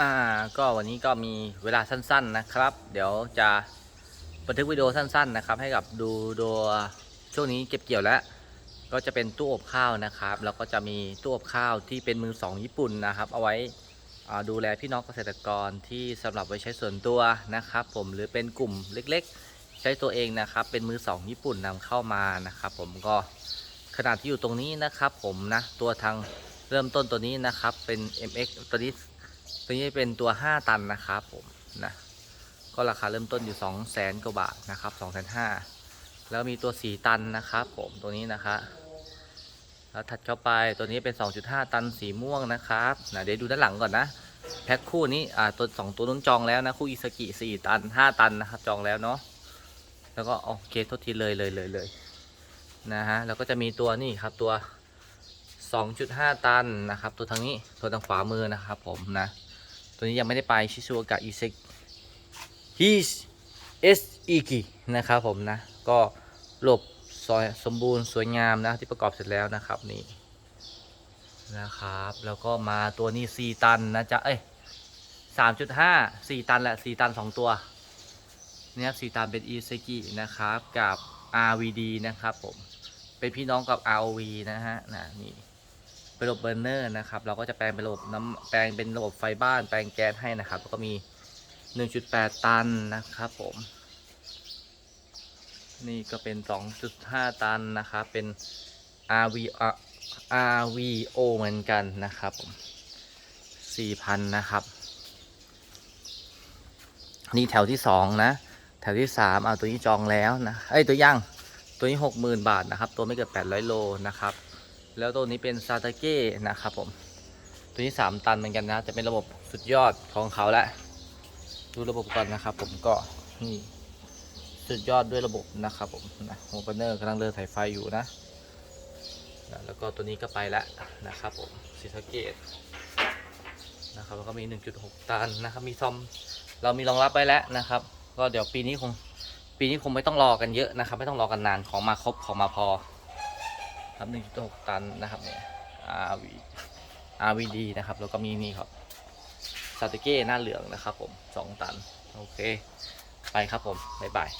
อ่าก็วันนี้ก็มีเวลาสั้น ๆนะครับ เดี๋ยวจะบันทึกวิดีโอสั้น ๆ นะครับ ให้กับดูดูช่วงนี้เก็บเกี่ยวแล้ว ก็จะเป็นตู้อบข้าวนะครับ แล้วก็จะมีตู้อบข้าวที่เป็นมือสองญี่ปุ่นนะครับ เอาไว้ดูแลพี่น้องเกษตรกรที่สำหรับไว้ใช้ส่วนตัวนะครับ ผมหรือเป็นกลุ่มเล็กๆ ใช้ตัวเองนะครับ เป็นมือสองญี่ปุ่นนำเข้ามานะครับ ผมก็ขนาดที่อยู่ตรงนี้นะครับ ผมนะตัวทางเริ่มต้นตัวนี้นะครับเป็น MX ตัวนี้ ตัวนี้เป็นตัว 5 ตันนะครับผมนะก็ราคาเริ่มต้นอยู่ 2 0 0แสนกว่าบาทนะครับ2 5 0 0 0แล้วมีตัว 4 ตันนะครับผมตัวนี้นะคะแล้วถัดเข้าไปตัวนี้เป็น 2.5 ตันสีม่วงนะครับนะเดี๋ยวดูด้านหลังก่อนนะแพ็คคู่นี้อ่าตัวสองตัวนู้นจองแล้วนะคู่อิสกิ4ตัน5ตันนะครับจองแล้วเนาะแล้วก็โอเคโทษทีเลยเลยเลยเลยนะฮะแล้วก็จะมีตัวนี่ครับตัว 2.5 ตันนะครับ ตัวทางนี้ตัวทางขวามือนะครับผมนะ ตัวนี้ยังไม่ได้ไปชิซูกะอิเซกฮิสเอสอีกินะครับผมนะ ก็หลบซอยสมบูรณ์สวยงามนะที่ประกอบเสร็จแล้วนะครับนี่นะครับ แล้วก็มาตัวนี้ 4 ตันนะจ๊ะเอ้ย3.5 4ตันแหละ4ตัน2ตัวเนี่ยครับ4ตันเป็นอิเซกินะครับกับ RVD นะครับผม เป็นพี่น้องกับ ROV นะฮะนะนี่ เป็นระบบเบอร์เนอร์นะครับ เราก็จะแปลงเป็นระบบน้ำแปลงเป็นระบบไฟบ้าน แปลงแก๊สให้นะครับ แล้วก็มี 1.8 ตันนะครับผม นี่ก็เป็น 2.5 ตันนะครับ เป็น RV RVO เหมือนกันนะครับผม4,000 นะครับ นี่แถวที่ 2 นะ แถวที่ 3 เอาตัวนี้จองแล้วนะ เอ้ย ตัวย่าง ตัวนี้ 60,000 บาทนะครับ ตัวไม่เกิน800 โลนะครับ แล้วตัวนี้เป็นซาตาเก้นะครับผม ตัวนี้ 3 ตันเหมือนกันนะ จะเป็นระบบสุดยอดของเขาแหละ ดูระบบก่อนนะครับผมก็นี่สุดยอดด้วยระบบนะครับผมนะโฮปเนอร์กำลังเดินสายไฟอยู่นะ แล้วก็ตัวนี้ก็ไปแล้วนะครับผมซิสเกตนะครับแล้วก็มี 1.6 ตันนะครับ มีซอมเรามีรองรับไว้แล้วนะครับ ก็เดี๋ยวปีนี้คงปีนี้คงไม่ต้องรอกันเยอะนะครับ ไม่ต้องรอกันนานของมาครบของมาพอ ครับ 1.6 ตันนะครับเนี่ย RV RVD นะครับ แล้วก็มีนี่ครับซาตเก้หน้าเหลืองนะครับผม 2 ตัน โอเค ไปครับผม บ๊ายบาย